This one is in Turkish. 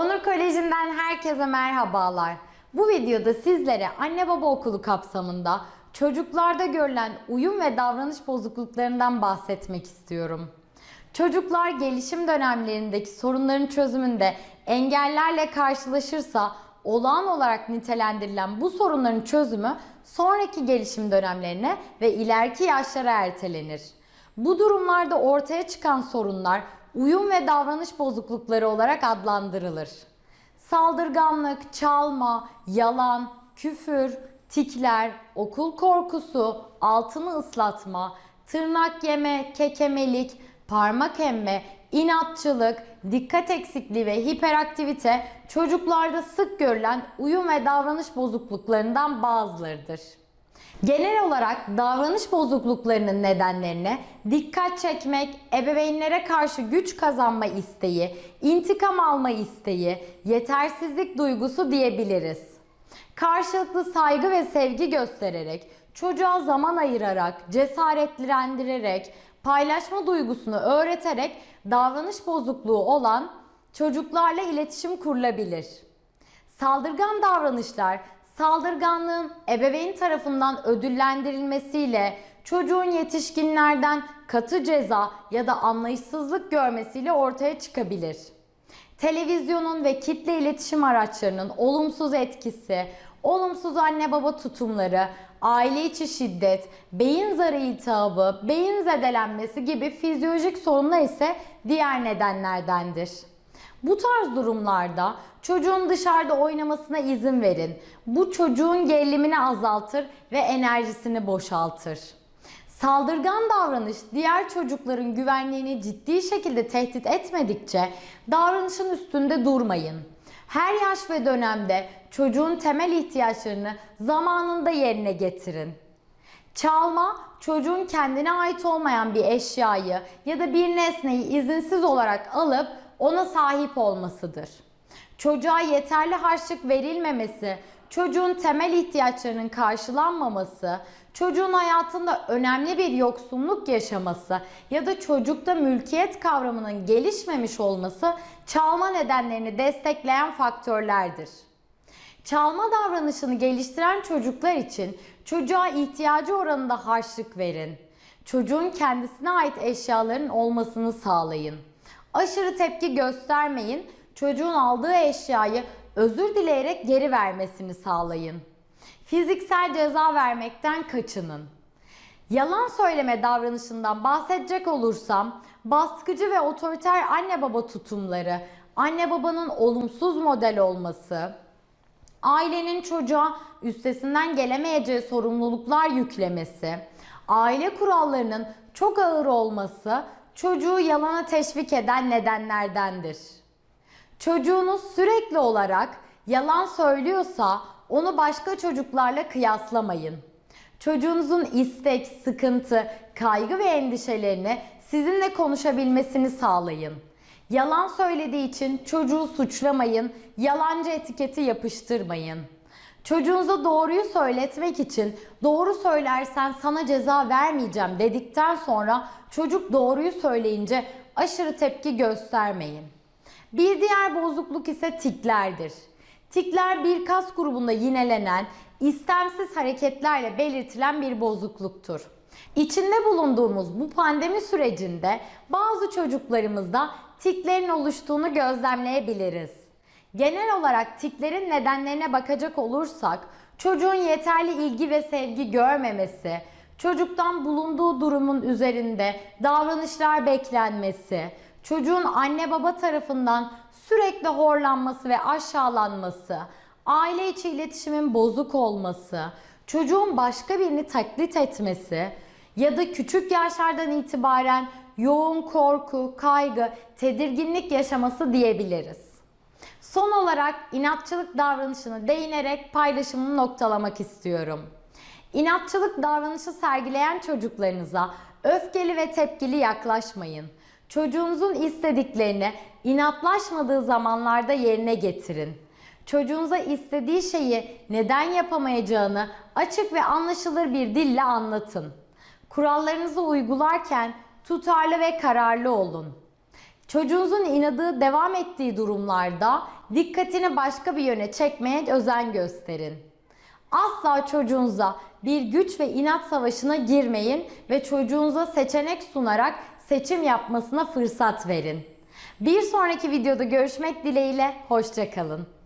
Onur Koleji'nden herkese merhabalar. Bu videoda sizlere anne baba okulu kapsamında çocuklarda görülen uyum ve davranış bozukluklarından bahsetmek istiyorum. Çocuklar gelişim dönemlerindeki sorunların çözümünde engellerle karşılaşırsa olağan olarak nitelendirilen bu sorunların çözümü sonraki gelişim dönemlerine ve ileriki yaşlara ertelenir. Bu durumlarda ortaya çıkan sorunlar uyum ve davranış bozuklukları olarak adlandırılır. Saldırganlık, çalma, yalan, küfür, tikler, okul korkusu, altını ıslatma, tırnak yeme, kekemelik, parmak emme, inatçılık, dikkat eksikliği ve hiperaktivite çocuklarda sık görülen uyum ve davranış bozukluklarından bazılarıdır. Genel olarak davranış bozukluklarının nedenlerine dikkat çekmek, ebeveynlere karşı güç kazanma isteği, intikam alma isteği, yetersizlik duygusu diyebiliriz. Karşılıklı saygı ve sevgi göstererek, çocuğa zaman ayırarak, cesaretlendirerek, paylaşma duygusunu öğreterek davranış bozukluğu olan çocuklarla iletişim kurulabilir. Saldırgan davranışlar saldırganlığın ebeveyn tarafından ödüllendirilmesiyle çocuğun yetişkinlerden katı ceza ya da anlayışsızlık görmesiyle ortaya çıkabilir. Televizyonun ve kitle iletişim araçlarının olumsuz etkisi, olumsuz anne baba tutumları, aile içi şiddet, beyin zarı iltihabı, beyin zedelenmesi gibi fizyolojik sorunlar ise diğer nedenlerdendir. Bu tarz durumlarda çocuğun dışarıda oynamasına izin verin. Bu çocuğun gerilimini azaltır ve enerjisini boşaltır. Saldırgan davranış diğer çocukların güvenliğini ciddi şekilde tehdit etmedikçe davranışın üstünde durmayın. Her yaş ve dönemde çocuğun temel ihtiyaçlarını zamanında yerine getirin. Çalma, çocuğun kendine ait olmayan bir eşyayı ya da bir nesneyi izinsiz olarak alıp ona sahip olmasıdır. Çocuğa yeterli harçlık verilmemesi, çocuğun temel ihtiyaçlarının karşılanmaması, çocuğun hayatında önemli bir yoksunluk yaşaması ya da çocukta mülkiyet kavramının gelişmemiş olması çalma nedenlerini destekleyen faktörlerdir. Çalma davranışını geliştiren çocuklar için çocuğa ihtiyacı oranında harçlık verin. Çocuğun kendisine ait eşyaların olmasını sağlayın. Aşırı tepki göstermeyin. Çocuğun aldığı eşyayı özür dileyerek geri vermesini sağlayın. Fiziksel ceza vermekten kaçının. Yalan söyleme davranışından bahsedecek olursam, baskıcı ve otoriter anne baba tutumları, anne babanın olumsuz model olması, ailenin çocuğa üstesinden gelemeyeceği sorumluluklar yüklemesi, aile kurallarının çok ağır olması çocuğu yalana teşvik eden nedenlerdendir. Çocuğunuz sürekli olarak yalan söylüyorsa onu başka çocuklarla kıyaslamayın. Çocuğunuzun istek, sıkıntı, kaygı ve endişelerini sizinle konuşabilmesini sağlayın. Yalan söylediği için çocuğu suçlamayın, yalancı etiketi yapıştırmayın. Çocuğunuza doğruyu söyletmek için doğru söylersen sana ceza vermeyeceğim dedikten sonra çocuk doğruyu söyleyince aşırı tepki göstermeyin. Bir diğer bozukluk ise tiklerdir. Tikler bir kas grubunda yinelenen, istemsiz hareketlerle belirtilen bir bozukluktur. İçinde bulunduğumuz bu pandemi sürecinde bazı çocuklarımızda tiklerin oluştuğunu gözlemleyebiliriz. Genel olarak tiklerin nedenlerine bakacak olursak, çocuğun yeterli ilgi ve sevgi görmemesi, çocuktan bulunduğu durumun üzerinde davranışlar beklenmesi, çocuğun anne baba tarafından sürekli horlanması ve aşağılanması, aile içi iletişimin bozuk olması, çocuğun başka birini taklit etmesi ya da küçük yaşlardan itibaren yoğun korku, kaygı, tedirginlik yaşaması diyebiliriz. Son olarak inatçılık davranışını değinerek paylaşımımı noktalamak istiyorum. İnatçılık davranışı sergileyen çocuklarınıza öfkeli ve tepkili yaklaşmayın. Çocuğunuzun istediklerini inatlaşmadığı zamanlarda yerine getirin. Çocuğunuza istediği şeyi neden yapamayacağını açık ve anlaşılır bir dille anlatın. Kurallarınızı uygularken tutarlı ve kararlı olun. Çocuğunuzun inadı devam ettiği durumlarda dikkatini başka bir yöne çekmeye özen gösterin. Asla çocuğunuza bir güç ve inat savaşına girmeyin ve çocuğunuza seçenek sunarak seçim yapmasına fırsat verin. Bir sonraki videoda görüşmek dileğiyle, hoşçakalın.